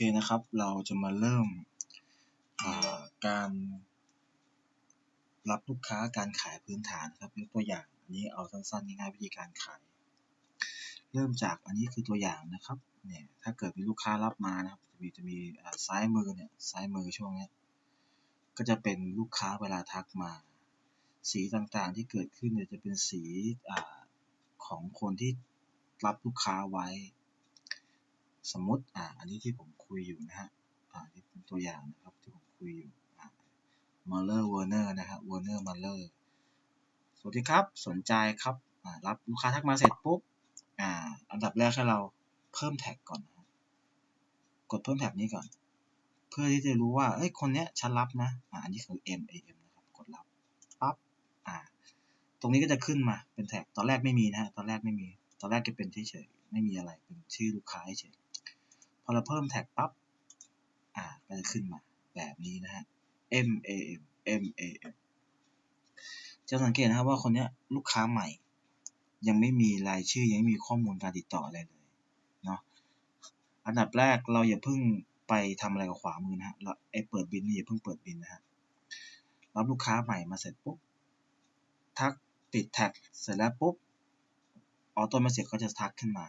เคนะครับ เราจะมาเริ่มการรับลูกค้าการขายพื้นฐานครับยกตัวอย่าง อันนี้เอาสั้นๆง่ายๆวิธีการขาย เริ่มจากอันนี้คือตัวอย่างนะครับเนี่ยถ้าเกิดมีลูกค้ารับมานะครับจะมีจะมีซ้ายมือเนี่ยซ้ายมือช่วงนี้ก็จะเป็นลูกค้าเวลาทักมา สีต่างๆที่เกิดขึ้นเนี่ยจะเป็นสีอของคนที่รับลูกค้าไว้ สมมติอ่าอันนี้ที่ผมคุยอยู่นะฮะอ่านี่เป็นตัวอย่างนะครับที่ผมคุยอยู่มาเลอร์เวอร์เนอร์นะครับเวอร์เนอร์มาเลอร์สวัสดีครับ สนใจครับอ่ารับลูกค้าทักมาเสร็จปุ๊บอ่าอันดับแรกให้เราเพิ่มแท็กก่อนกดเพิ่มแท็กนี้ก่อน เพื่อที่จะรู้ว่าเอ้ยคนเนี้ยฉันรับนะอ่าอันนี้คือ M A M นะครับกดรับปั๊บอ่า ตรงนี้ก็จะขึ้นมาเป็นแท็กตอนแรกไม่มีนะฮะตอนแรกไม่มี ตอนแรกจะเป็นเฉยๆไม่มีอะไรเป็นชื่อลูกค้าเฉย อเราเพิ่มแท็กปั๊บ อ่าก็จะขึ้นมาแบบนี้นะฮะ M A M M A M จะสังเกตนะครับว่าคนนี้ลูกค้าใหม่ ยังไม่มีรายชื่อยังไม่มีข้อมูลการติดต่ออะไรเลยเนาะอันดับแรกเราอย่าเพิ่งไปทำอะไรกับขวามือนะฮะเราไอเปิดบินนี่อย่าเพิ่งเปิดบินนะฮะรับลูกค้าใหม่มาเสร็จปุ๊บทักติดแท็กเสร็จแล้วปุ๊บออโต้เมสเซจก็จะทักขึ้นมา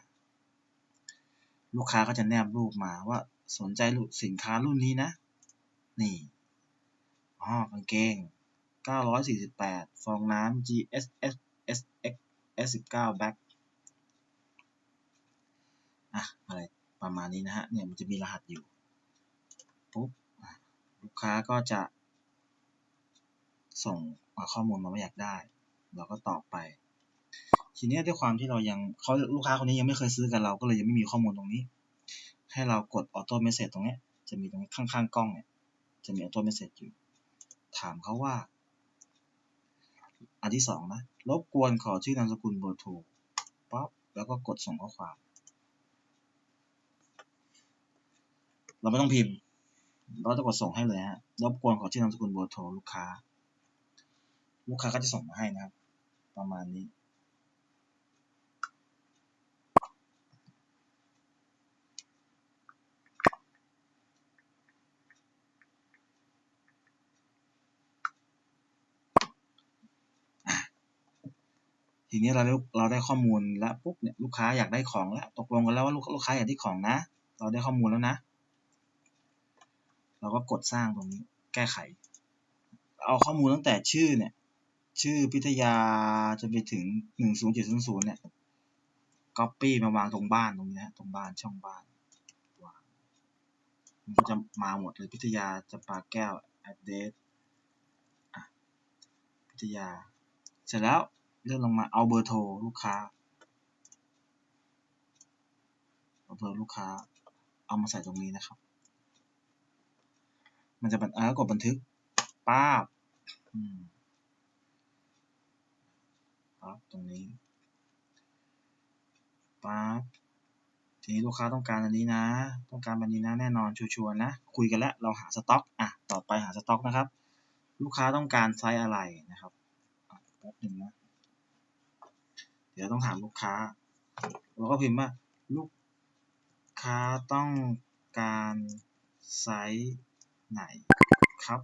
ลูกค้าก็จะแนบรูปมาว่าสนใจสินค้ารุ่นนี้นะ นี่อ๋อกางเกง 948 ฟองน้ำ GSS SX S19 Back อะอะไรประมาณนี้นะฮะ เนี่ยมันจะมีรหัสอยู่ ปุ๊บ ลูกค้าก็จะ ส่งข้อมูลมาว่าอยากได้ เราก็ตอบไป ทีนี้ด้วยความที่เรายังเขาลูกค้าคนนี้ยังไม่เคยซื้อกับเราก็เลยยังไม่มีข้อมูลตรงนี้ ให้เรากดออโต้เมสเซจตรงนี้จะมีตรงข้างๆกล้องเนี่ยจะมีออโต้เมสเซจอยู่ ถามเขาว่า อันที่สองนะรบกวนขอชื่อนามสกุลเบอร์โทรป๊อปแล้วก็กดส่งข้อความ เราไม่ต้องพิมพ์ เราจะกดส่งให้เลยฮะรบกวนขอชื่อนามสกุลเบอร์โทรลูกค้า ลูกค้าก็จะส่งมาให้นะครับ ประมาณนี้ ทีนี้เราเราได้ข้อมูลแล้วปุ๊บเนี่ยลูกค้าอยากได้ของแล้วตกลงกันแล้วว่าลูกค้าอยากได้ของนะ เราได้ข้อมูลแล้วนะ เราก็กดสร้างตรงนี้แก้ไข เอาข้อมูลตั้งแต่ชื่อเนี่ย ชื่อพิทยาจะไปถึงหนึ่งศูนย์เจ็ดศูนย์เนี่ยก๊อปปี้มาวางตรงบ้านตรงนี้ตรงบ้านช่องบ้านวางมันก็จะมาหมดเลยพิทยาจะปาแก้ว address พิทยา เสร็จแล้ว เลื่อนลงมาเอาเบอร์โทรลูกค้าเอาเบอร์ลูกค้า เอามาใส่ตรงนี้นะครับ มันจะบันอ่ากดบันทึกป้าบปั๊บตรงนี้ปั๊บทีนี้ลูกค้าต้องการอันนี้นะ ต้องการแบบนี้นะแน่นอนชัวร์นะ คุยกันแล้วเราหาสต็อกอะต่อไปหาสต็อกนะครับ ลูกค้าต้องการไซส์อะไรนะครับแป๊บหนึ่งนะ ดี๋ยวต้องถามลูกค้า เราก็พิมพ์ว่า ลูกค้าต้องการไซส์ไหนครับ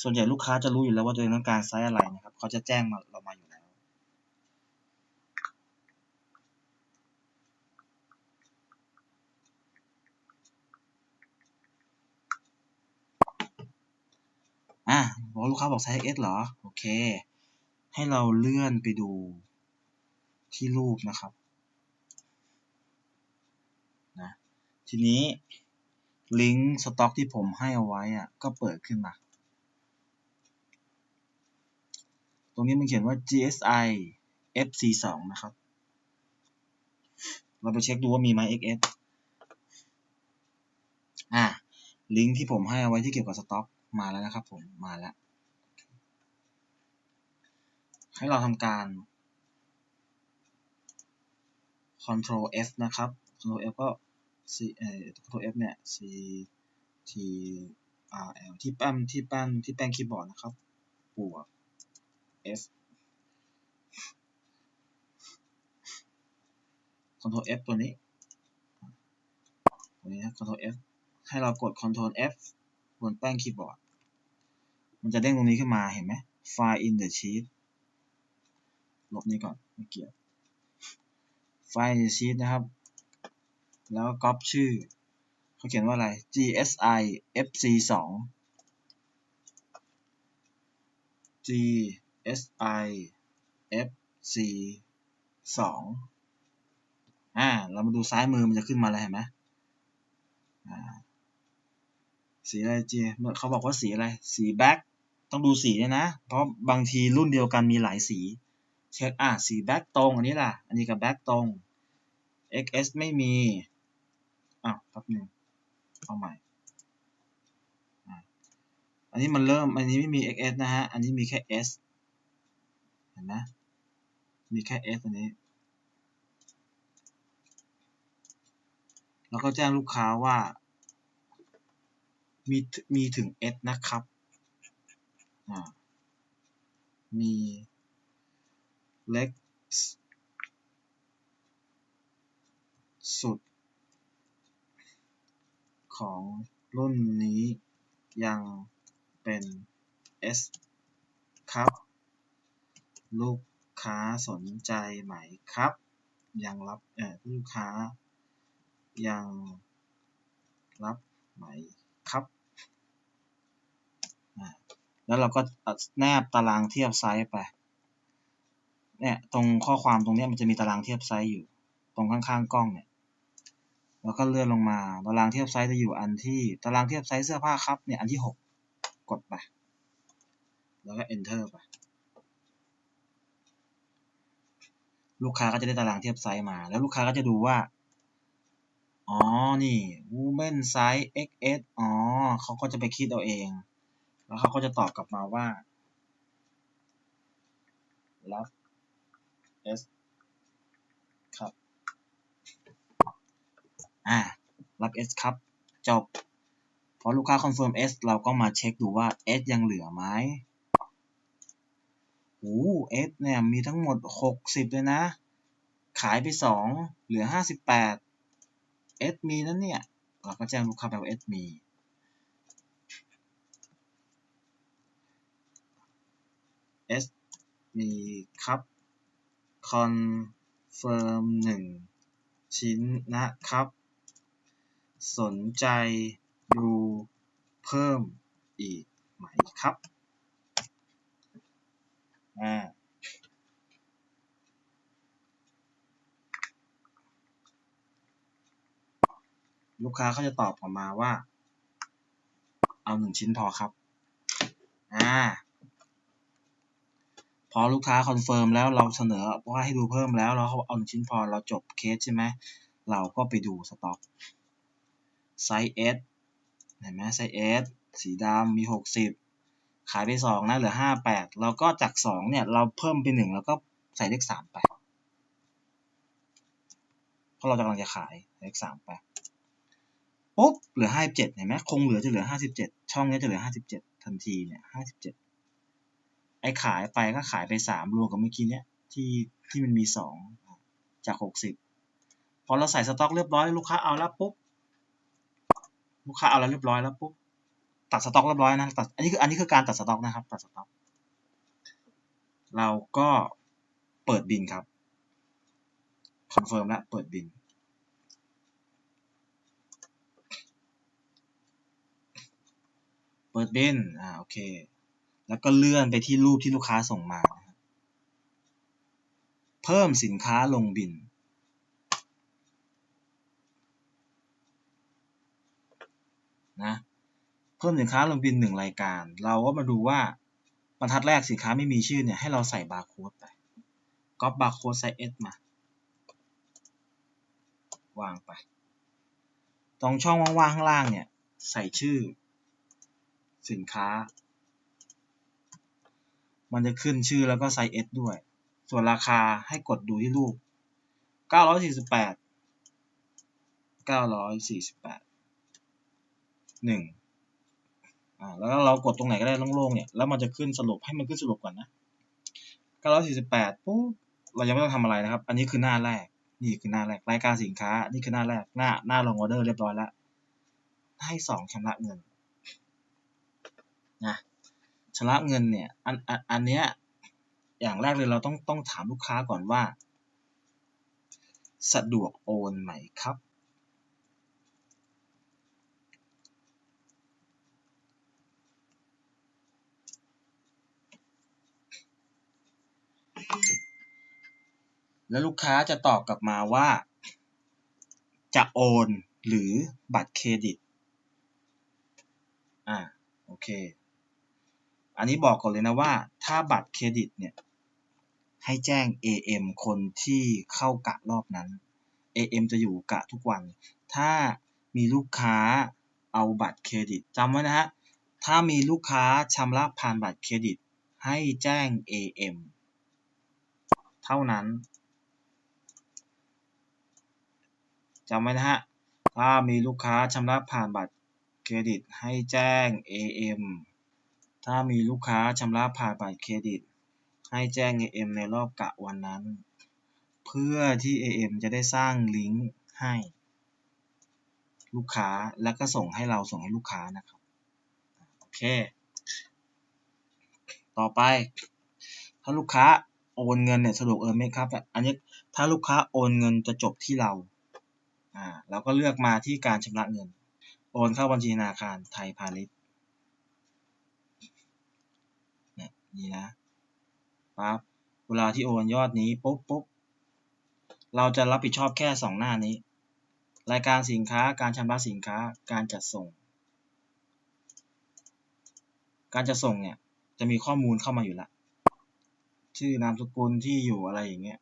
ส่วนใหญ่ลูกค้าจะรู้อยู่แล้วว่าตัวเองต้องการไซส์อะไรนะครับ เขาจะแจ้งมาเรามาอยู่แล้ว อะบอกลูกค้าบอกไซส์ S เหรอ โอเค ให้เราเลื่อนไปดู ที่รูปนะครับนะทีนี้ลิงก์สต็อกที่ผมให้เอาไว้อะก็เปิดขึ้นมา ตรงนี้มันเขียนว่า GSI FC2 นะครับ เราไปเช็คดูว่ามีไหม XS อะลิงก์ที่ผมให้เอาไว้ที่เกี่ยวกับสต็อกมาแล้วนะครับผม มาแล้ว ให้เราทำการ Ctrl F นะครับ Ctrl F ก็ C เอ่อ Ctrl F เนี่ย C T R L ที่แป้นที่แป้นที่แป้นคีย์บอร์ดนะครับบวก F Ctrl F ตัวนี้ตัวตัวนี้นะ Ctrl F ให้เรากด Ctrl F บนแป้งคีย์บอร์ด มันจะเด้งตรงนี้ขึ้นมาเห็นไหม File in the sheet ลบนี้ก่อน ไม่เกี่ยว File in the sheet นะครับ แล้วก็ก๊อปชื่อ เขาเขียนว่าอะไร GSI FC 2 GSI FC 2 อ่า เรามาดูซ้ายมือมันจะขึ้นมาแล้วเห็นไหมอ่า สีอะไรจีเขาบอกว่าสีอะไร สีแบ็คต้องดูสีด้วยนะ เพราะบางทีรุ่นเดียวกันมีหลายสี เช็คอะสีแบ็คตรงอันนี้ล่ะ อันนี้กับแบ็คตรง XS ไม่มี อ้าวแป๊บหนึงเอาใหม่ อันนี้มันเริ่ม อันนี้ไม่มี XS นะฮะ อันนี้มีแค่ S เห็นไหมมีแค่ S อันนี้ แล้วก็แจ้งลูกค้าว่า มีมีถึง S นะครับอ่ามี เล็กสุด ของรุ่นนี้ยังเป็น S ครับ ลูกค้าสนใจไหมครับ ยังรับเอ่อลูกค้า ยังรับไหมครับ แล้วเราก็แนบตารางเทียบไซส์ไป เนี่ยตรงข้อความตรงนี้มันจะมีตารางเทียบไซส์อยู่ ตรงข้างๆกล้องเนี่ยแล้วก็เลื่อนลงมาตารางเทียบไซส์จะอยู่อันที่ตารางเทียบไซส์เสื้อผ้าครับเนี่ยอันที่หกกดไป แล้วก็ enter ไปลูกค้าก็จะได้ตารางเทียบไซส์มา แล้วลูกค้าก็จะดูว่า อ๋อ นี่ women size XS อ๋อ เขาก็จะไปคิดเอาเอง แล้วเขาก็จะตอบกลับมาว่ารับ S ครับ อ่า รับ S ครับ จบ พอลูกค้าคอนเฟิร์ม S เราก็มาเช็คดูว่า S ยังเหลือไหมโอ้ S เนี่ยมีทั้งหมด 60 เลยนะ ขายไป 2 เหลือ 58 S มีนั่นเนี่ย เราก็แจ้งลูกค้าไปว่า S มี S มีครับ คอนเฟิร์ม1ชิ้นนะครับ สนใจดูเพิ่มอีกไหมครับ อ่าลูกค้าเขาจะตอบกลับมาว่า เอาหนึ่งชิ้นพอครับ อ่า อลูกค้าคอนเฟิร์มแล้วเราเสนอว่าให้ดูเพิ่มแล้วเราเอาหนึ่งชิ้นพอเราจบเคสใช่ไหมเราก็ไปดูสต็อกไซส์ S เห็นไหมไซส์ S สีดำมี 60 ขายไป 2 นะ เหลือ 58 เราก็จาก 2 เนี่ย เราเพิ่มไป 1 แล้วก็ใส่เลข 3 ไปเพราะเรากำลังจะขายเลข 3 ไปปุ๊บเหลือ 57 เห็นไหมคงเหลือจะเหลือ 57 ช่องนี้จะเหลือ 57 ทันทีเนี่ย 57 ไอ้ขายไปก็ขายไป3รวมกับเมื่อกี้เนี้ยที่ที่มันมี2จาก60พอเราใส่สต็อกเรียบร้อยลูกค้าเอาแล้วปุ๊บลูกค้าเอาแล้วเรียบร้อยแล้วปุ๊บตัดสต็อกเรียบร้อยนะตัดอันนี้คืออันนี้คือการตัดสต็อกนะครับ ตัดสต็อกเราก็เปิดบินครับคอนเฟิร์มแล้วเปิดบินเปิดบินอ่าโอเค แล้วก็เลื่อนไปที่รูปที่ลูกค้าส่งมา เพิ่มสินค้าลงบิน นะเพิ่มสินค้าลงบินหนึ่งรายการ เราก็มาดูว่าบรรทัดแรกสินค้าไม่มีชื่อเนี่ยให้เราใส่บาร์โค้ดไปก๊อปบาร์โค้ดไซส์ S มาวางไป ตรงช่องว่างๆข้างล่างเนี่ย ใส่ชื่อ สินค้า มันจะขึ้นชื่อแล้วก็ไซส์ S ด้วย ส่วนราคาให้กดดูที่รูป 948 948 1อ่าแล้วเรากดตรงไหนก็ได้โล่งๆเนี่ย แล้วมันจะขึ้นสรุปให้มันขึ้นสรุปก่อนนะ 948ปุ๊บเรายังไม่ต้องทำอะไรนะครับ อันนี้คือหน้าแรก นี่คือหน้าแรก รายการสินค้า นี่คือหน้าแรก หน้าหน้าลงออเดอร์เรียบร้อยแล้ว ให้สองชำระเงินนะ ชำระเงินเนี่ยอันอันอันเนี้ยอย่างแรกเลยเราต้องต้องถามลูกค้าก่อนว่า สะดวกโอนไหมครับ แล้วลูกค้าจะตอบกลับมาว่า จะโอนหรือบัตรเครดิต อ่า โอเค อันนี้บอกก่อนเลยนะว่า ถ้าบัตรเครดิตเนี่ยให้แจ้ง AM คนที่เข้ากะรอบนั้น AM จะอยู่กะทุกวัน ถ้ามีลูกค้าเอาบัตรเครดิตจำไว้นะฮะ ถ้ามีลูกค้าชำระผ่านบัตรเครดิต ให้แจ้ง AM เท่านั้นจำไว้นะฮะ ถ้ามีลูกค้าชำระผ่านบัตรเครดิต ให้แจ้ง AM ถ้ามีลูกค้าชำระผ่านบัตรเครดิต ให้แจ้ง AM ในรอบกะวันนั้น เพื่อที่ AM จะได้สร้างลิงก์ให้ ลูกค้าแล้วก็ส่งให้เราส่งให้ลูกค้านะครับโอเค ต่อไป ถ้าลูกค้าโอนเงินเนี่ยสะดวกเออไหมครับอันนี้ถ้าลูกค้าโอนเงินจะจบที่เราอ่าเราก็เลือกมาที่การชำระเงิน โอนเข้าบัญชีธนาคารไทยพาณิชย์เนี่นะปั๊บเวลาที่โอนยอดนี้ปุ๊บปุ๊บเราจะรับผิดชอบแค่สองหน้านี้ รายการสินค้าการชำระสินค้าการจัดส่ง การจัดส่งเนี่ยจะมีข้อมูลเข้ามาอยู่ล้วชื่อนามสกุลที่อยู่อะไรอย่างเงี้ย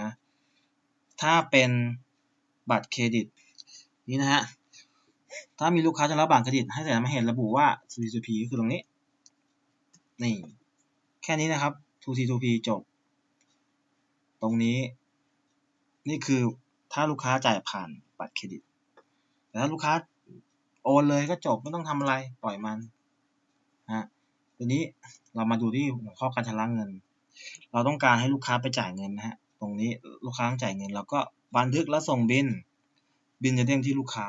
นะถ้าเป็นบัตรเครดิตนี่นะฮะถ้ามีลูกค้าจะรับบัตรเครดิตให้ใส่มาเห็นระบุว่า 2T2P ก็คือตรงนี้ นี่ แค่นี้นะครับ 2T2P จบ ตรงนี้ นี่คือถ้าลูกค้าจ่ายผ่านบัตรเครดิต แต่ถ้าลูกค้าโอนเลยก็จบไม่ต้องทำอะไรปล่อยมันฮะทีนี้เรามาดูที่หัวข้อการชำระเงิน เราต้องการให้ลูกค้าไปจ่ายเงินนะฮะ ตรงนี้ลูกค้าจ่ายเงินเราก็บันทึกและส่งบิน บินจะเด้งที่ลูกค้า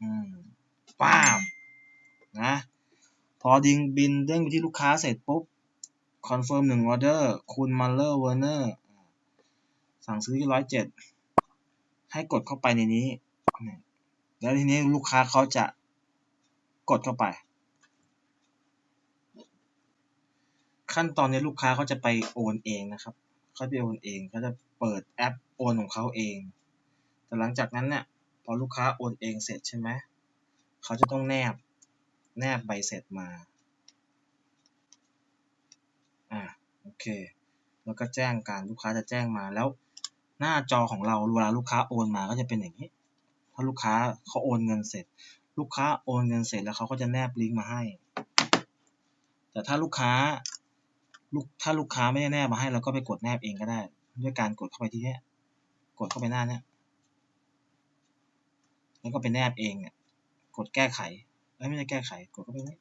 อืมป้าบนะ พอดิงบินเด้งไปที่ลูกค้าเสร็จปุ๊บคอนเฟิร์มหนึ่งออเดอร์คุณมัลเลอร์เวอร์เนอร์สั่งซื้อที่ร้อยเจ็ดให้กดเข้าไปในนี้ แล้วทีนี้ลูกค้าเขาจะกดเข้าไป ขั้นตอนนี้ลูกค้าเขาจะไปโอนเองนะครับเขาจะโอนเองเขาจะเปิดแอปโอนของเขาเอง แต่หลังจากนั้นเนี่ยพอลูกค้าโอนเองเสร็จใช่ไหมเขาจะต้องแนบ แนบใบเสร็จมา อ่า โอเค แล้วก็แจ้งการลูกค้าจะแจ้งมา แล้วหน้าจอของเราเวลาลูกค้าโอนมาก็จะเป็นอย่างนี้ ถ้าลูกค้าเขาโอนเงินเสร็จ ลูกค้าโอนเงินเสร็จแล้วเขาก็จะแนบลิงก์มาให้ แต่ถ้าลูกค้าลูกถ้าลูกค้าไม่ได้แนบมาให้เราก็ไปกดแนบเองก็ได้ ด้วยการกดเข้าไปที่นี้กดเข้าไปหน้าเนี้ยแล้วก็ไปแนบเองเนี่ย กดแก้ไข ไม่ใช่แก้ไขกดเข้าไปนี้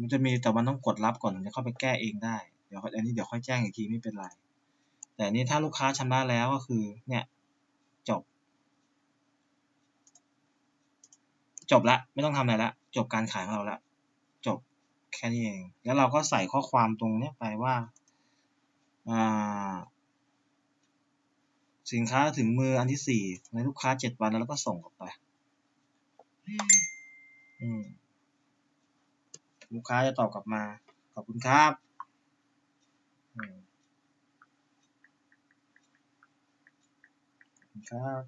มันจะมีแต่มันต้องกดรับก่อนถึงจะเข้าไปแก้เองได้ เดี๋ยวอันนี้เดี๋ยวค่อยแจ้งอีกทีไม่เป็นไร แต่นี้ถ้าลูกค้าชำระแล้วก็คือ เนี่ยจบ จบละไม่ต้องทำอะไรละจบการขายของเราละจบแค่นี้เอง แล้วเราก็ใส่ข้อความตรงนี้ไปว่าสินค้าถึงมืออันที่สี่ในลูกค้าเจ็ดวันแล้วก็ส่งออกไป ลูกค้าจะตอบกลับมา ขอบคุณครับครับ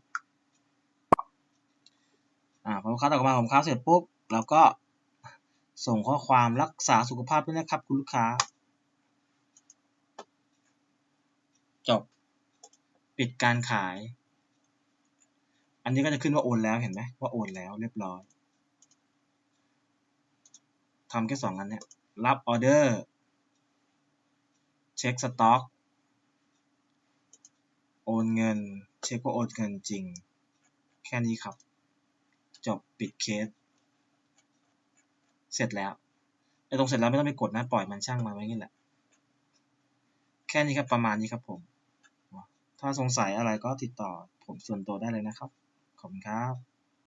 อ่าพอลูกค้าตอบกลับมาผมค้าเสร็จปุ๊บเราก็ส่งข้อความรักษาสุขภาพด้วยนะครับ คุณลูกค้า จบ ปิดการขาย อันนี้ก็จะขึ้นว่าโอนแล้วเห็นไหมว่าโอนแล้วเรียบร้อย ทำแค่สองอันเนี้ยรับออเดอร์เช็คสต็อกโอนเงิน เช็คว่าโอนเงินจริง แค่นี้ครับ จบปิดเคส เสร็จแล้วไอ้ตรงเสร็จแล้วไม่ต้องไปกดนะ ปล่อยมันช่างมาไว้นี่แหละ แค่นี้ครับประมาณนี้ครับผม ถ้าสงสัยอะไรก็ติดต่อผมส่วนตัวได้เลยนะครับ ขอบคุณครับ